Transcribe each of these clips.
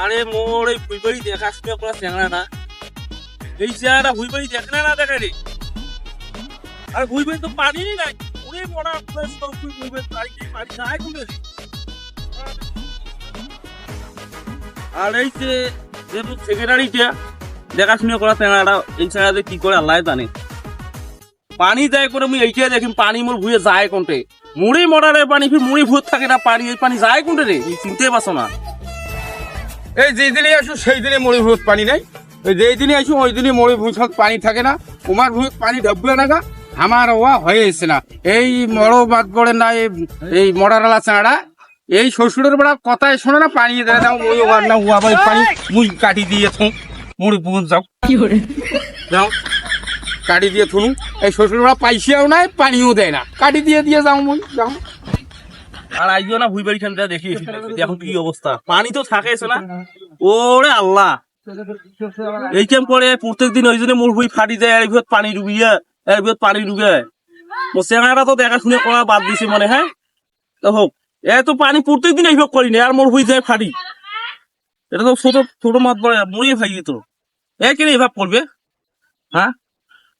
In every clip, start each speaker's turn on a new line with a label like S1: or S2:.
S1: আরে মোর এই ভুইবাড়ি দেখাশোনা করা চ্যাংড়া না? এই চেহারা ভুইবাড়ি দেখে না দেখে রে? আর ভুইবাড়ি তো পানি নাই ওরে বড়া প্লেস তো ভুইবাড়ি পানি কি পানি নাই কোনে আর এই যে যেহেতু সেক্রেটারিটা দেখাশোনা করা চ্যাংড়াটা এই চ্যাংড়াতে কি করে আল্লাহ জানে? পানি যায় করে মুই এইটা দেখি পানি মোর ভুয়ে যায় কোনটে? মুড়ি মরারে পানি ফির মুড়ি ভূত থাকে না, পানি, এই পানি যায় কোনটে রে? চিনতে পারছ না।
S2: এই যেই দিনে আসো সেই দিনে মরি ভূত পানি নাই। ওই যেই দিনে আসো ওই দিনে মরি ভূত পানি থাকে না। তোমার ভূত পানি ঢুকবে না গা আমার ওয়া হয়ে এসে না। এই মরো বাদ পড়ে না এই মরারালা চাঁড়া। এই শ্বশুরের বেড়া কথায় শোনে না পানি দেয় দাও ওই ওয়ার না হুয়া ভাই পানি মুই কাটি দিয়ে থুম। মুড়ি পুকুর যাও। কি করে যাও কাটি দিয়ে থুনু। এই শ্বশুর বেড়া পাইসিয়াও নাই পানিও দেয় না। কাটি দিয়ে দিয়ে যাও মুই যাও।
S1: আর আইও না ভুই বাড়ি খানটা দেখি এখন কি অবস্থা? পানি তো থাকে না? ওরে আল্লাহ! এই কেম করে প্রত্যেক দিন ওই জন্য মোর ভুই ফাটি যায় এর ভিতর পানি ডুবিয়ে এর ভিতর পানি ডুবে ও চেঙাটা তো দেখাশুনে করা বাদ দিছে মনে হ্যাঁ? তো হোক এ তো পানি প্রত্যেক দিন এইভাবে করি না আর মোর ভুই যায় ফাটি। এটা তো ছোট ছোট মাছ পড়ে মরিয়ে ফাই তো। এ কেন এভাবে করবে? হ্যাঁ?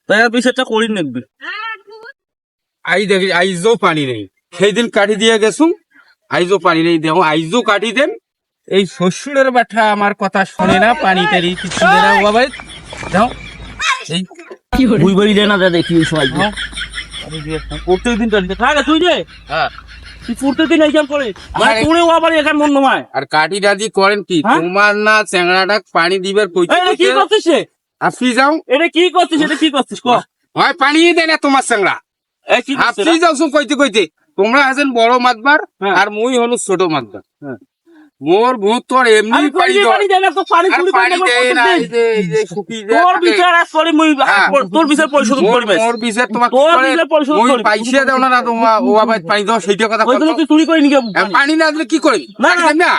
S1: তাই আর বিষয়টা করি নেকবে।
S2: আই দেখি আইজও পানি নেই। সেই দিন কাটি দিয়ে গেছু। আইজও পানি নেই দেখো আইজও কাটি দেন। এই শ্বশুরের বাঠা আমার কথা শোনে না পানি টারি কিছু না বাবা যাও। এই
S1: বাড়ি দেয় না যা দেখি ওই প্রত্যেক দিন থাক তুই রে
S2: হ্যাঁ।
S1: তুই প্রত্যেক দিন করে। মানে তোরেও আবার এখান মন নয়
S2: আর কাটি দাদি করেন কি?
S1: হ্যাঁ?
S2: তোমার না চ্যাংড়াটা পানি দিবার কইতে
S1: কি করছিস রে?
S2: আপনি যাও।
S1: এটা কি করছিস? এটা কি করছিস? ক।
S2: পানি দেয় না তোমার চ্যাংড়া।
S1: এ
S2: আপনি যাও কইতে কইতে। তোমরা আছেন বড় মাতবার
S1: হ্যাঁ।
S2: আর মুই হলো ছোট মাতবার।
S1: হ্যাঁ।
S2: মোর ভূত তোর এমনি পানি
S1: পানি দেয় না তো পানি
S2: আর
S1: চুরি
S2: পানি দেয় না এই যে- এই যে শুকি যায়
S1: তোর বিচার আজ করে মুই
S2: হ্যাঁ।
S1: তোর বিচার পরিশোধ করবে।
S2: মোর বিচার তোমার
S1: তোর বিচার পরিশোধ
S2: মুই
S1: করবে।
S2: পাইসা দাও না তোমার ও আবার পানি দাও সেইটা কথা কত।
S1: তুই চুরি করে নিকে
S2: আর পানি না দিলে কি করি
S1: না, না।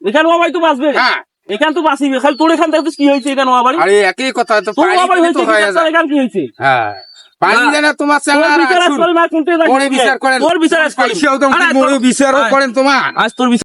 S1: এখানে ও ভাই তো বাঁচবে।
S2: হ্যাঁ।
S1: এখান তো বাঁচিবে। খালি তোর এখান থেকে কি হয়েছে এখানে ও বাড়ি?
S2: আরে একই কথা তো পানি
S1: আবার
S2: তো হয়ে
S1: এখান কি হয়েছে?
S2: হ্যাঁ। পানি
S1: না।
S2: দেয় না তোমার
S1: বিচার
S2: করেন।
S1: বিচার।
S2: করেন তোমার।
S1: আজ তোর বিচার